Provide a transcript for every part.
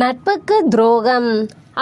நட்புக்கு துரோகம்.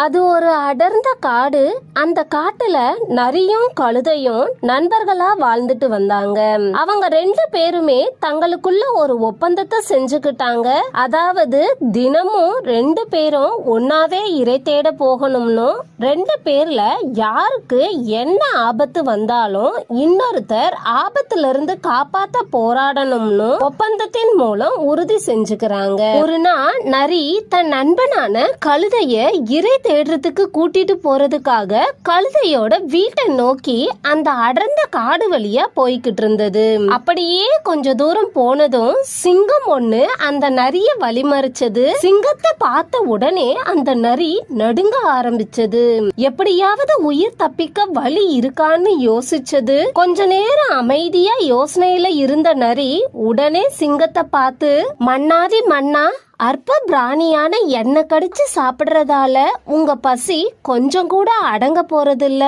அது ஒரு அடர்ந்த காடு. அந்த காட்டுல நரியும் கழுதையும் நண்பர்களா வாழ்ந்துட்டு வந்தாங்க. அவங்க ரெண்டு பேருமே தங்களுக்குள்ள ஒரு ஒப்பந்தத்தை செஞ்சுக்கிட்டாங்க. அதாவது தினமும் ரெண்டு பேரும் ஒன்னாவே இறை தேட போகணும்னு ரெண்டு பேர்ல யாருக்கு என்ன ஆபத்து வந்தாலும் இன்னொருத்தர் ஆபத்துல இருந்து காப்பாத்த போராடணும்னு ஒப்பந்தத்தின் மூலம் உறுதி செஞ்சுக்கிறாங்க. ஒரு நாள் நரி தன் நண்பனான கழுதைய இறை தேடுறதுக்கு கூட்டிட்டு போறதுக்காக கழுதையோட வீட்டை நோக்கி அந்த அடர்ந்த காடு வழியா போய்கிட்டு இருந்தது. அப்படியே கொஞ்ச தூரம் போனதும் சிங்கம் ஒண்ணு அந்த நரிய வழிமறிச்சது. சிங்கத்தை பார்த்த உடனே அந்த நரி நடுங்க ஆரம்பிச்சது. எப்படியாவது உயிர் தப்பிக்க வழி இருக்கான்னு யோசிச்சது. கொஞ்ச நேரம் அமைதியா யோசனையில இருந்த நரி உடனே சிங்கத்தை பார்த்து மன்னாதி மன்னா அற்ப பிராணியான எண்ணெய் கடிச்சு சாப்பிடுறதால உங்க பசி கொஞ்சம் கூட அடங்க போறதில்ல.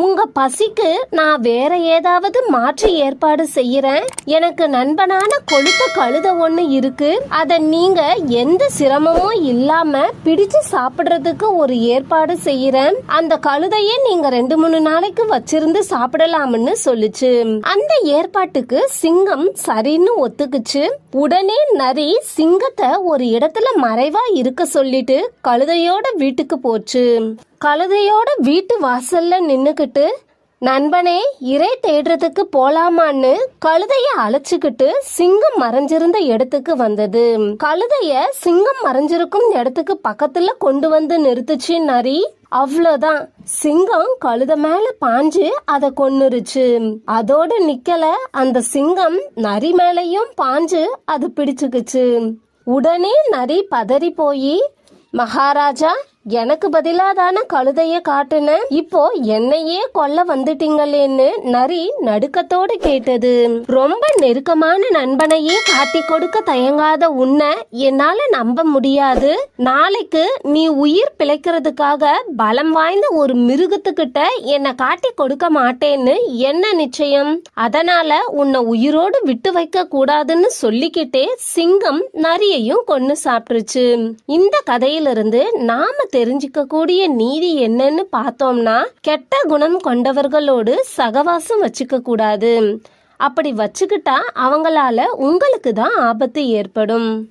உங்க பசிக்கு நான் வேற ஏதாவது மாற்று ஏற்பாடு செய்யறேன். எனக்கு நண்பனான கொழுத்த கழுத ஒண்ணு இருக்கு. அத நீங்க எந்த சிரமமும் இல்லாம பிடிச்சு சாப்பிடுறதுக்கு ஒரு ஏற்பாடு செய்யறேன். அந்த கழுதையே நீங்க ரெண்டு மூணு நாளைக்கு வச்சிருந்து சாப்பிடலாம்னு சொல்லுச்சு. அந்த ஏற்பாட்டுக்கு சிங்கம் சரின்னு ஒத்துக்குச்சு. உடனே நரி சிங்கத்தை ஒரு இடத்துல மறைவா இருக்க சொல்லிட்டு கழுதையோட வீட்டுக்கு போச்சு. கழுதையோட வீட்டு வாசல்ல நின்னுக்கிட்டு நண்பனே இறை தேடுறதுக்கு போலாமான்னு கழுதைய அழைச்சுக்கிட்டு சிங்கம் மறைஞ்சிருந்த இடத்துக்கு வந்தது. கழுதைய சிங்கம் மறைஞ்சிருக்கும் இடத்துக்கு பக்கத்துல கொண்டு வந்து நிறுத்துச்சு நரி அவ்வளோதான் சிங்கம் கழுத மேல பாஞ்சு அதை கொன்னுருச்சு. அதோட நிக்கல அந்த சிங்கம் நரி மேலையும் பாஞ்சு அது பிடிச்சுக்குச்சு. உடனே நரி பதறி போய் மகாராஜா எனக்கு பதிலாதான கழுதைய காட்டுன. இப்போ என்னையே கொல்ல வந்துட்டீங்களேன்னு நரி நடுக்கத்தோடு கேட்டது. ரொம்ப நெருக்கமான நண்பனையே காட்டி கொடுக்க தயங்காத உன்னை என்னால நம்ப முடியாது. நாளைக்கு நீ உயிர் பிழைக்கிறதுக்காக பலம் வாய்ந்த ஒரு மிருகத்துக்கிட்ட என்னை காட்டி கொடுக்க மாட்டேன்னு என்ன நிச்சயம்? அதனால உன்னை உயிரோடு விட்டு வைக்க கூடாதுன்னு சொல்லிக்கிட்டே சிங்கம் நரியையும் கொன்னு சாப்பிட்டுருச்சு இந்த கதையிலிருந்து நாம தெரிஞ்சுக்க கூடிய நீதி என்னன்னு பார்த்தோம்னா கெட்ட குணம் கொண்டவர்களோடு சகவாசம் வச்சுக்க கூடாது அப்படி வச்சுக்கிட்டா அவங்களால உங்களுக்கு தான் ஆபத்து ஏற்படும்.